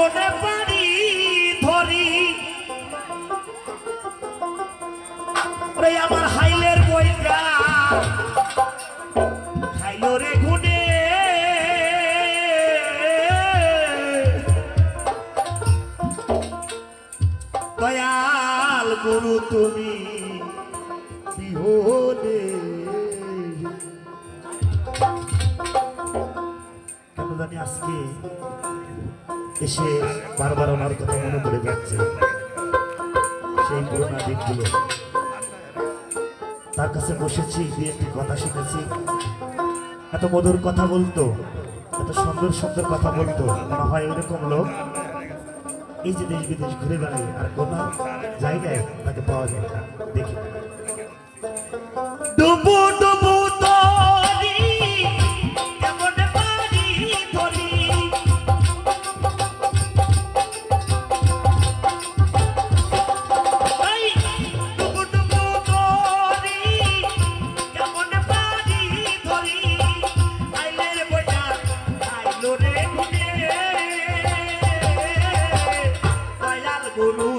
কেমনে পারি ধরি। আমার হাইলের বইটা। খাইলো রে গুনে। দয়াল গুরু তুমি বিহনে। আজকে এসে বারবার আমার কথা মনে পড়ে যাচ্ছে। সেই পুরোনো দিকগুলো তার কাছে বসেছি দু একটি কথা শুনেছি। এত মধুর কথা বলতো, এত সুন্দর সুন্দর কথা বলতো, মনে হয় ওরকম লোক এই যে দেশ বিদেশ ঘুরে বেড়ায় আর কোন জায়গায় তাকে পাওয়া যায় না, দেখি। গুরু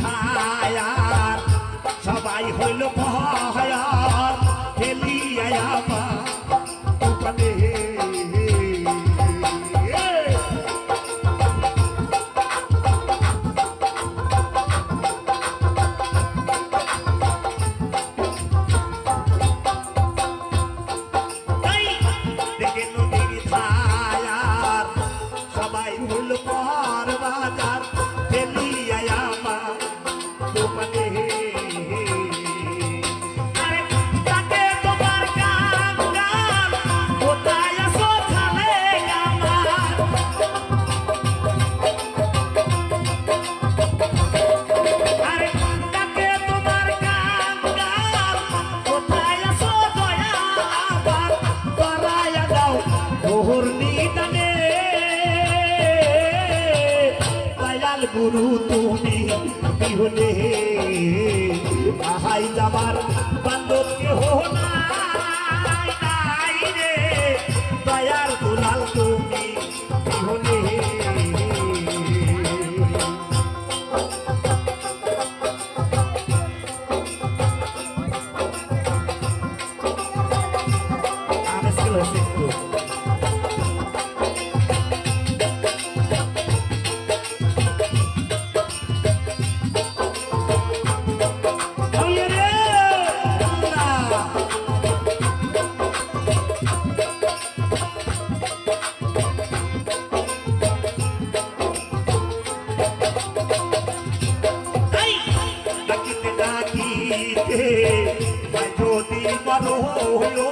ধায়ার সবাই হইল ভয়ার গুরু তুমি বিহনে আহাই যাবার বান্ধব কেহ নাই রে। দয়াল দুলাল তুমি বিহনে আমি ছিল ভাই যদি হলো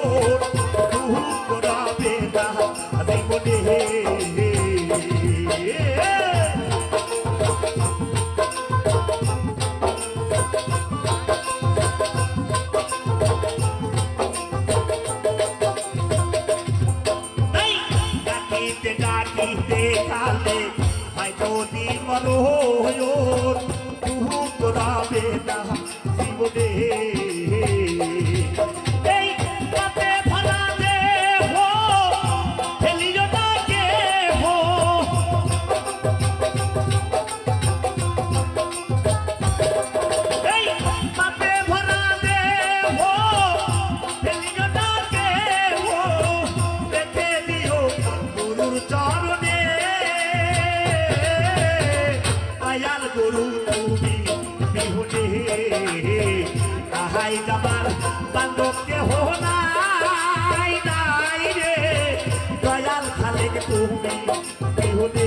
তাহাই যাবার বান্ধব কেহ নাই নাই রে। দয়াল খালেক তুমি বিহুনে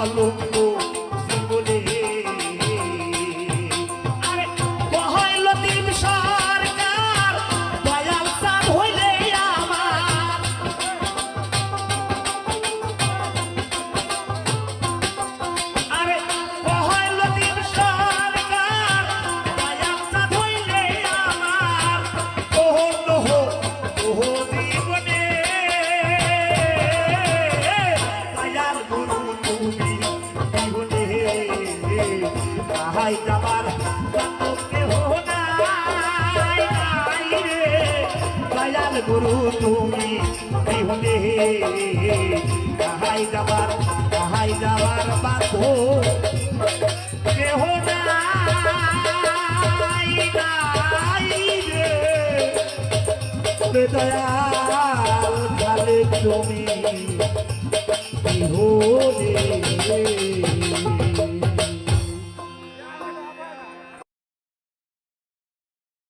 falou তুমি বিহুতে কাহাই যাবার কাহাই যাবার বাধ্য। কেহ নাই রে। দয়াল খালে তুমি বিহুতে